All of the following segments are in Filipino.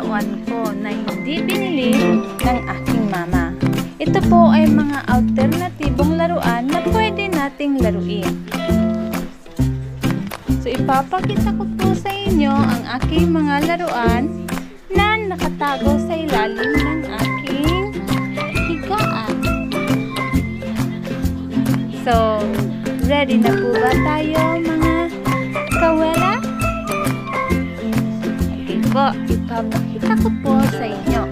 laruan ko na hindi binili ng aking mama. Ito po ay mga alternatibong laruan na pwede nating laruin. So ipapakita ko po sa inyo ang aking mga laruan na nakatago sa ilalim ng aking higaan. So, ready na po ba tayo mga kawela? Okay po, ipapakita ko po sa inyo.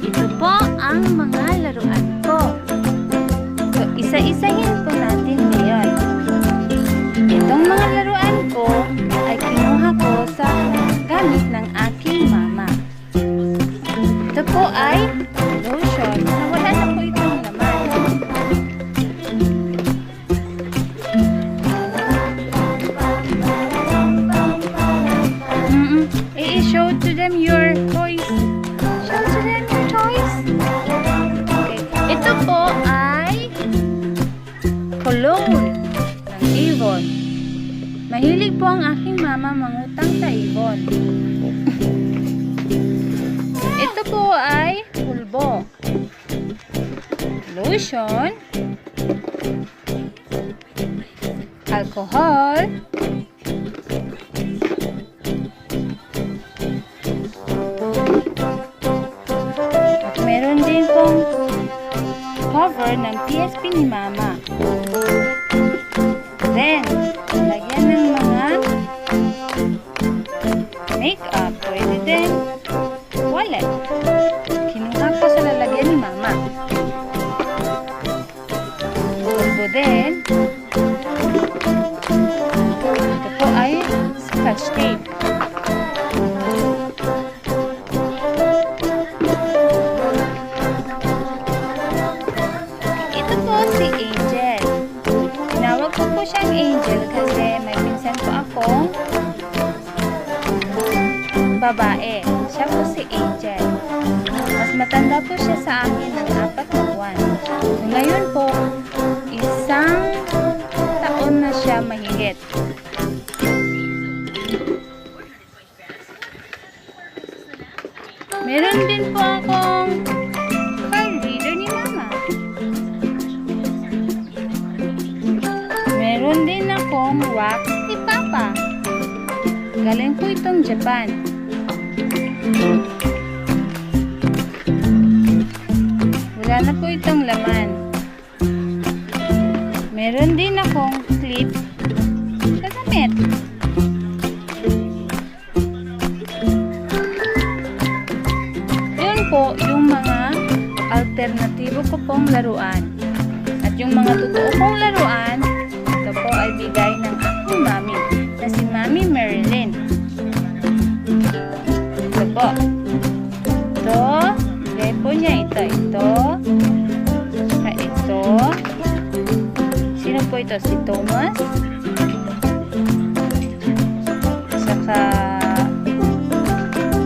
Ito po ang mga laruan ko. So, isa-isahin po natin ngayon. Itong mga laruan ko ay kinuha ko sa gamit ng aking mama. Ito po ay them your toys. Show to them your toys. Okay. Ito po ay cologne ng Avon. Mahilig po ang aking mama mangutang sa Avon. Ito po ay pulbo. Lotion. Alcohol. Cover ng PSP ni Mama. Then, lagyan ng mga makeup. Pwede din wallet. Kinuha ko sa lalagyan ni Mama. Tulbo din. Ito po ay scotch tape. Babae. Siya po si Angel. Mas matanda po siya sa akin ng apat na buwan. Ngayon po, isang taon na siya mahigit. Meron din po akong card reader ni Mama. Meron din akong wax ni Papa. Galing po itong Japan. Wala na po itong laman. Meron din akong clip sa damit. Yun po yung mga alternatibo ko pong laruan. At yung mga totoo kong laruan, ito. Ito. Saka ito. Sino po ito? Si Thomas. Saka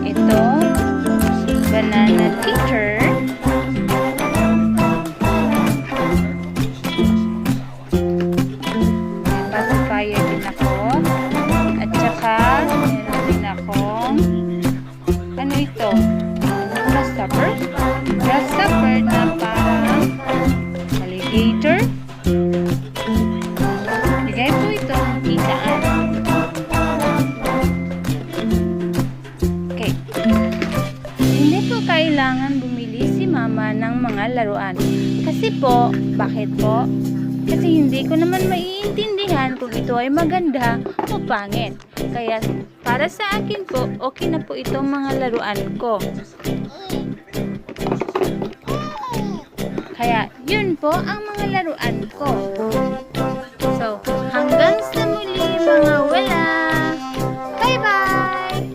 ito. Banana teacher. Pacifier din ako. At saka, din akong ano ito? Grasshopper? Grasshopper na parang alligator. Bigay po ito ng kitaan. Okay. Hindi po kailangan bumili si mama ng mga laruan. Kasi po, bakit po? Kasi hindi ko naman maiintindihan kung ito ay maganda o pangit. Kaya para sa akin po, okay na po itong mga laruan ko. Kaya yun po ang mga laruan ko. So, hanggang sa muli mga wala. Bye-bye!